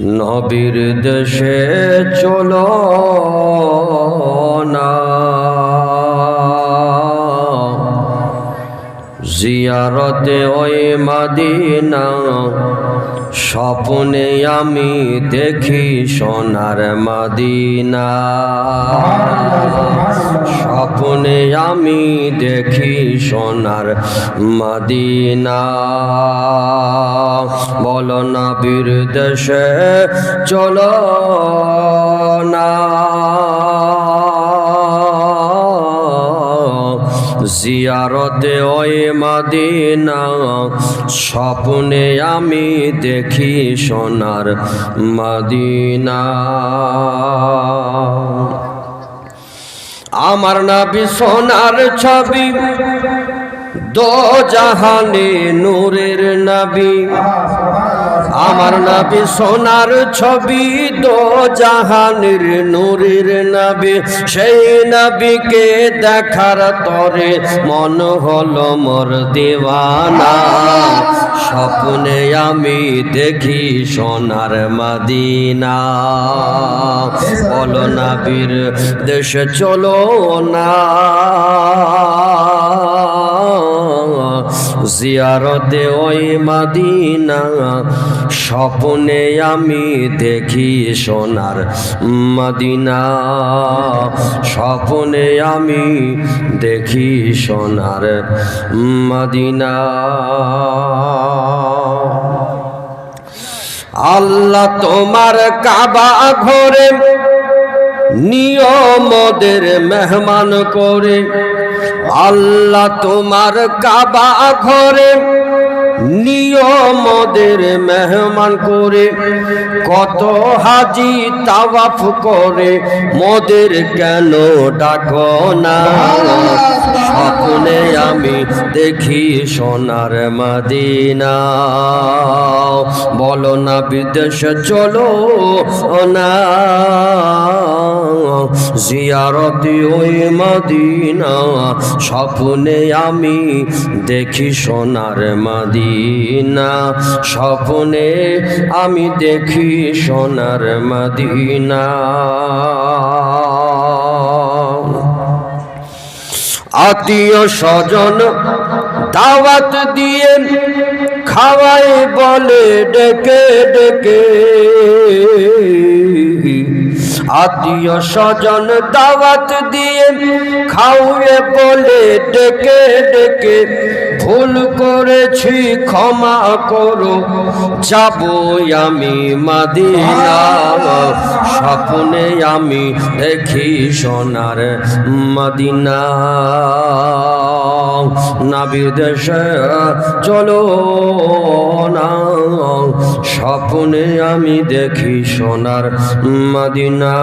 নবীর দেশে চলো না। জিয়ারতে ওই মাদিনা স্বপ্নে আমি দেখি সোনার মাদিনা। স্বপ্নে আমি দেখি সোনার মাদিনা। বলো না বীর দেশে চলো না। জিয়ারতে ওই মাদিনা, স্বপ্নে আমি দেখি সোনার মাদিনা। আমার নাবি সোনার ছবি দো জাহানে নূরের নবী। আমার নাবি সোনার ছবি দো জাহানের নূরের নবী। সেই নবীকে দেখার তরে মন হলো মোর দেওয়ানা। স্বপ্নে আমি দেখি সোনার মদিনা। বলো নবীর দেশে চলো না। জিয়ারতে ওই মাদিনা, স্বপ্নে আমি দেখি সোনার মদিনা। স্বপ্নে আমি দেখি সোনার মদিনা। আল্লাহ তোমার কাবা ঘরে, নিয়মদের মেহমান করে আল্লাহ তোমার কাবা ঘরে নিয়মদের মেহমান করে কত হাজি তাওয়াফ করে, মদের কেন ডাকো না? স্বপ্নে আমি দেখি সোনার মদিনা। বলো না বিদেশে চলো না। জিয়ারতি ওই মদিনা, স্বপ্নে আমি দেখি সোনার মদিনা। স্বপ্নে আমি দেখি সোনার মদিনা। আত্মীয় স্বজন দাওয়াত দিয়ে খাওয়াই বলে, ডেকে ডেকে। আত্মীয় স্বজন, দাওয়াত দিয়ে খাওয়ে বলে ডেকে ডেকে, ভুল করেছি, ক্ষমা করো, যাব আমি মাদিনা স্বপ্নে আমি দেখি সোনার মদিনা নাবির দেশে চলো না। স্বপ্নে আমি দেখি সোনার মদিনা।